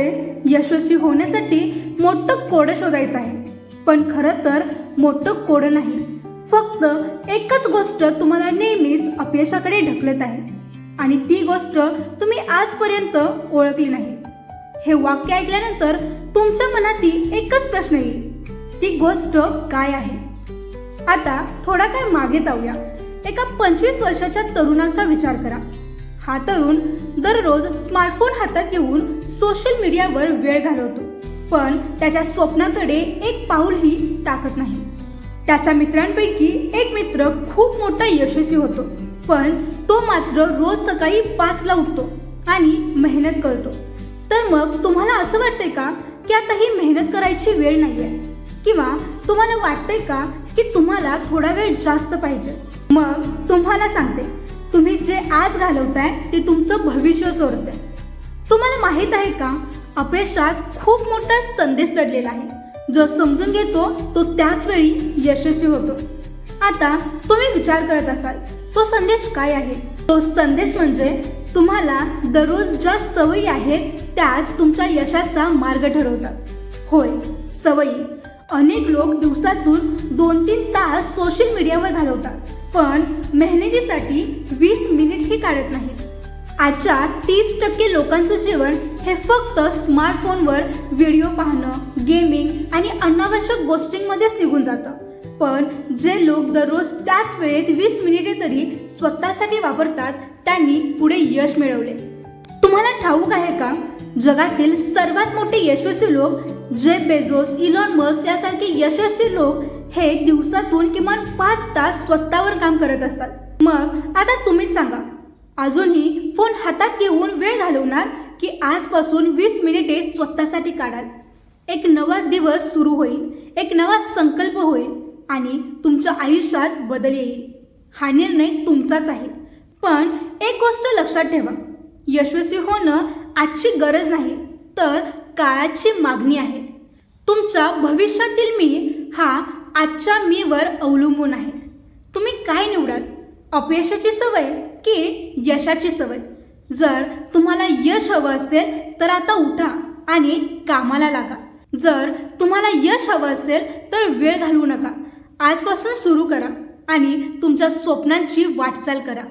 वाटते यशस्वी होण्यासाठी मोठं कोडं शोधायचं आहे. पण खरं तर मोठं कोडं नाही. फक्त एकच गोष्ट तुम्हाला नेहमीच अपयशाकडे ढकलत आहे. आणि ती गोष्ट तुम्ही आजपर्यंत ओळखली नाही. हे वाक्य ऐकल्यानंतर तुमच्या मनातील एकच प्रश्न येईल. ती गोष्ट काय आहे? आता थोडा काळ मागे जाऊया. एका पंचवीस वर्षाच्या तरुणाचा विचार करा. हा तरुण दररोज स्मार्टफोन हातात घेऊन सोशल मीडियावर वेळ घालवतो. पण त्याच्या स्वप्नाकडे एक पाऊलही टाकत नाही. त्याच्या मित्रांपैकी एक मित्र खूप मोठा यशस्वी होतो. पण तो मात्र रोज सकाळी पाचला उठतो आणि मेहनत करतो. तर मग तुम्हाला असं वाटतंय का की आता ही मेहनत करायची वेळ नाही आहे किंवा तुम्हाला वाटतंय का की तुम्हाला थोडा वेळ जास्त पाहिजे? मग तुम्हाला सांगते. तुम्ही जे आज घालवताय ते तुमचं भविष्य चोरतंय तुम्हाला माहीत आहे का? अपयशात खूप मोठा संदेश दडलेला आहे. जो समजून घेतो तो त्याच वेळी यशस्वी होतो. आता तुम्ही विचार करत असाल तो संदेश काय आहे? तो संदेश म्हणजे तुम्हाला दररोज ज्या सवयी आहेत त्याच तुमच्या यशाचा मार्ग ठरवतात. होय सवयी. अनेक लोक दिवसातून दोन तीन तास सोशल मीडियावर घालवतात. पण मेहनतीसाठी वीस मिनिटही काढत नाहीत. आजच्या तीस टक्के लोकांचं जीवन हे फक्त स्मार्टफोनवर व्हिडिओ पाहणं गेमिंग आणि अनावश्यक गोष्टींमध्येच निघून जातं. पण जे लोक दररोज त्याच वेळेत वीस मिनिटे तरी स्वतःसाठी वापरतात त्यांनी पुढे यश मिळवले. तुम्हाला ठाऊक आहे का? जगातील सर्वात मोठे यशस्वी लोक जे बेझोस इलॉन मस्क यासारखे यशस्वी लोक हे दिवसातून किमान पाच तास स्वतःवर काम करत असतात. मग आता तुम्हीच सांगा अजूनही फोन हातात घेऊन वेळ घालवणार की आजपासून वीस मिनिटे स्वतःसाठी काढाल? एक नवा दिवस सुरू होईल एक नवा संकल्प होईल आणि तुमच्या आयुष्यात बदल येईल. हा निर्णय तुमचाच आहे. पण एक गोष्ट लक्षात ठेवा यशस्वी होणं आजची गरज नाही तर काळाची मागणी आहे. तुमच्या भविष्यातील मी हा आजच्या मीवर अवलंबून आहे. तुम्ही काय निवडाल? अपयशाची सवय की यशाची सवय? जर तुम्हाला यश हवं असेल तर आता उठा आणि कामाला लागा. जर तुम्हाला यश हवं असेल तर वेळ घालवू नका. आजपासून सुरू करा आणि तुमच्या स्वप्नांची वाटचाल करा.